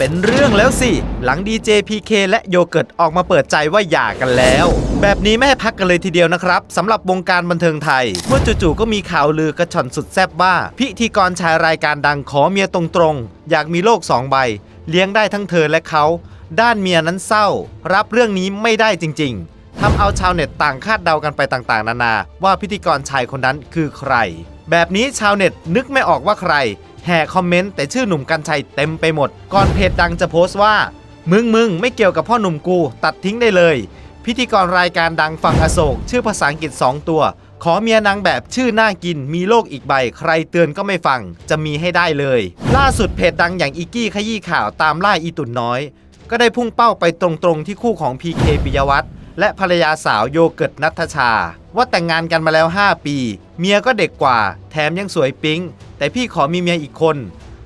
เป็นเรื่องแล้วสิ หลังดีเจพีเคและโยเกิร์ตออกมาเปิดใจว่าหย่ากันแล้ว แบบนี้ไม่ให้พักกันเลยทีเดียวนะครับสำหรับวงการบันเทิงไทย เมื่อจู่ๆก็มีข่าวลือกระชอนสุดแซ่บว่า พิธีกรชายรายการดังขอเมียตรงๆ อยากมีโลกสองใบ เลี้ยงได้ทั้งเธอและเขา ด้านเมียนั้นเศร้า รับเรื่องนี้ไม่ได้จริง ๆทำเอาชาวเน็ตต่างคาดเดากันไปต่างๆ นานา ว่าพิธีกรชายคนนั้นคือใคร แบบนี้ชาวเน็ตนึกไม่ออกว่าใคร แห่คอมเมนต์แต่ชื่อหนุ่มกัญชัยเต็มไปหมด ก่อนเพจดังจะโพสต์ว่า มึงมึงไม่เกี่ยวกับพ่อหนุ่มกู ตัดทิ้งได้เลย พิธีกรรายการดังฝั่งอโศก ชื่อภาษาอังกฤษ 2 ตัว ขอเมียนางแบบชื่อน่ากิน มีโลกอีกใบ ใครเตือนก็ไม่ฟัง จะมีให้ได้เลย ล่าสุดเพจดังอย่างอีกี้ขยี้ข่าวตามล่าอีตุ่นน้อย ก็ได้พุ่งเป้าไปตรงๆที่คู่ของ PK ปิยวัฒน์และภรรยาสาวโยเกิร์ตนัทชา ว่าแต่งงานกันมาแล้ว 5 ปี เมียก็เด็กกว่า แถมยังสวยปิ๊ง แต่พี่ขอมีเมียอีกคน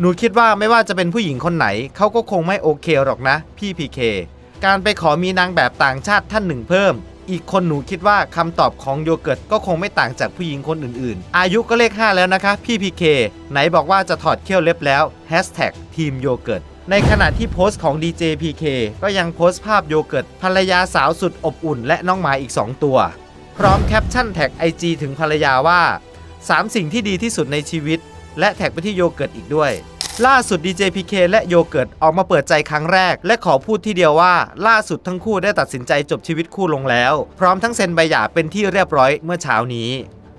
หนูคิดว่าไม่ว่าจะเป็นผู้หญิงคนไหนเขาก็คงไม่โอเคหรอกนะ พี่พีเคการไปขอมีนางแบบต่างชาติท่านหนึ่งเพิ่ม อีกคนหนูคิดว่าคำตอบของโยเกิร์ตก็คงไม่ต่างจากผู้หญิงคนอื่นๆ อายุก็เลข 5 แล้วนะคะ พี่พีเคไหนบอกว่าจะถอดเขี้ยวเล็บแล้วแฮชแท็กทีมโยเกิร์ตในขณะที่โพสต์ของ DJ PK ก็ยังโพสต์ภาพโยเกิร์ตภรรยาสาวสุดอบอุ่น และน้องหมาอีก 2 ตัว พร้อมแคปชั่นแท็ก IG ถึงภรรยาว่า 3 สิ่งที่ดีที่สุดในชีวิต และแท็กไปที่โยเกิร์ตอีกด้วย ล่าสุด DJ PK และโยเกิร์ตออกมาเปิดใจครั้งแรก และขอพูดที่เดียวว่า ล่าสุดทั้งคู่ได้ตัดสินใจจบชีวิตคู่ลงแล้ว พร้อมทั้งเซ็นใบหย่าเป็นที่เรียบร้อยเมื่อเช้านี้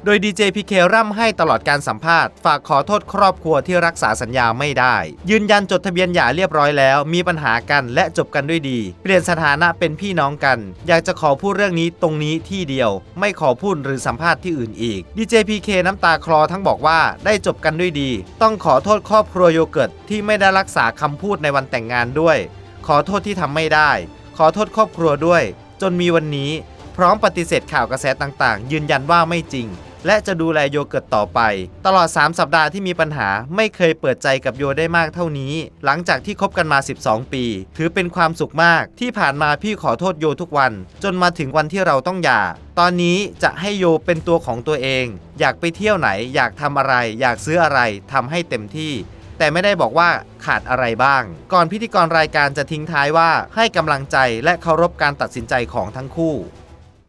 โดยดีเจพีเคร่ำให้ตลอดการสัมภาษณ์ ฝากขอโทษครอบครัวที่รักษาสัญญาไม่ได้ ยืนยันจดทะเบียนหย่าเรียบร้อยแล้ว มีปัญหากันและจบกันด้วยดี เปลี่ยนสถานะเป็นพี่น้องกัน อยากจะขอพูดเรื่องนี้ตรงนี้ที่เดียว ไม่ขอพูดหรือสัมภาษณ์ที่อื่นอีกดีเจพีเคน้ำตาคลอทั้งบอกว่าได้จบกันด้วยดี ต้องขอโทษครอบครัวโยเกิร์ตที่ไม่ได้รักษาคำพูดในวันแต่งงานด้วย ขอโทษที่ทำไม่ได้ ขอโทษครอบครัวด้วย จนมีวันนี้พร้อมปฏิเสธข่าวกระแสต่างๆ ยืนยันว่าไม่จริง และจะดูแลโยเกิร์ตต่อไป ตลอด 3 สัปดาห์ที่มีปัญหาไม่เคยเปิดใจกับโยได้มากเท่านี้ หลังจากที่คบกันมา 12 ปี ถือเป็นความสุขมากที่ผ่านมาพี่ขอโทษโยทุกวัน จนมาถึงวันที่เราต้องหย่า ตอนนี้จะให้โยเป็นตัวของตัวเอง อยากไปเที่ยวไหน อยากทำอะไร อยากซื้ออะไรทำให้เต็มที่แต่ไม่ได้บอกว่าขาดอะไรบ้าง ก่อนพิธีกรรายการจะทิ้งท้ายว่าให้กำลังใจและเคารพการตัดสินใจของทั้งคู่